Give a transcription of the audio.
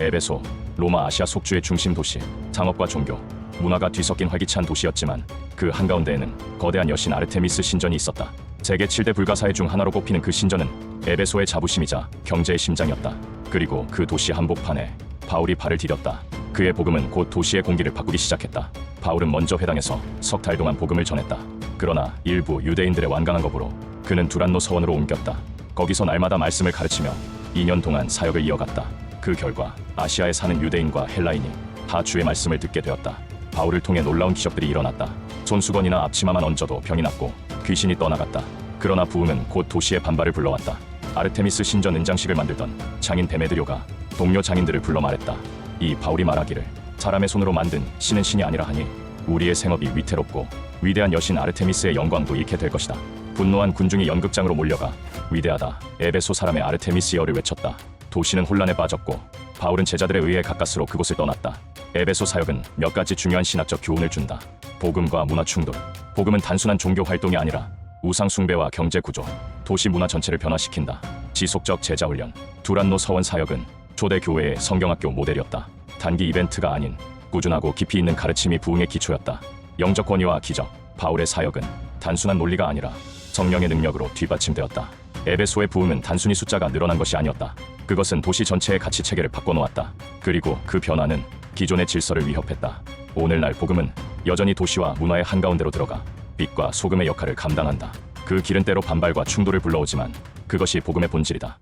에베소, 로마 아시아 속주의 중심 도시, 상업과 종교, 문화가 뒤섞인 활기찬 도시였지만 그 한가운데에는 거대한 여신 아르테미스 신전이 있었다. 세계 7대 불가사의 중 하나로 꼽히는 그 신전은 에베소의 자부심이자 경제의 심장이었다. 그리고 그 도시 한복판에 바울이 발을 디뎠다. 그의 복음은 곧 도시의 공기를 바꾸기 시작했다. 바울은 먼저 회당에서 석 달 동안 복음을 전했다. 그러나 일부 유대인들의 완강한 겁으로 그는 두란노 서원으로 옮겼다. 거기서 날마다 말씀을 가르치며 2년 동안 사역을 이어갔다. 그 결과 아시아에 사는 유대인과 헬라인이 다 주의 말씀을 듣게 되었다. 바울을 통해 놀라운 기적들이 일어났다. 손수건이나 앞치마만 얹어도 병이 낫고 귀신이 떠나갔다. 그러나 부흥은 곧 도시의 반발을 불러왔다. 아르테미스 신전 은장식을 만들던 장인 데메드료가 동료 장인들을 불러 말했다. 이 바울이 말하기를 사람의 손으로 만든 신은 신이 아니라 하니 우리의 생업이 위태롭고 위대한 여신 아르테미스의 영광도 잃게 될 것이다. 분노한 군중이 연극장으로 몰려가 위대하다 에베소 사람의 아르테미스여를 외쳤다. 도시는 혼란에 빠졌고 바울은 제자들에 의해 가까스로 그곳을 떠났다. 에베소 사역은 몇 가지 중요한 신학적 교훈을 준다. 복음과 문화 충돌. 복음은 단순한 종교 활동이 아니라 우상 숭배와 경제 구조, 도시 문화 전체를 변화시킨다. 지속적 제자 훈련. 두란노 서원 사역은 초대 교회의 성경학교 모델이었다. 단기 이벤트가 아닌 꾸준하고 깊이 있는 가르침이 부흥의 기초였다. 영적 권위와 기적. 바울의 사역은 단순한 논리가 아니라 성령의 능력으로 뒷받침되었다. 에베소의 부흥은 단순히 숫자가 늘어난 것이 아니었다. 그것은 도시 전체의 가치 체계를 바꿔놓았다. 그리고 그 변화는 기존의 질서를 위협했다. 오늘날 복음은 여전히 도시와 문화의 한가운데로 들어가 빛과 소금의 역할을 감당한다. 그 길은 때로 반발과 충돌을 불러오지만 그것이 복음의 본질이다.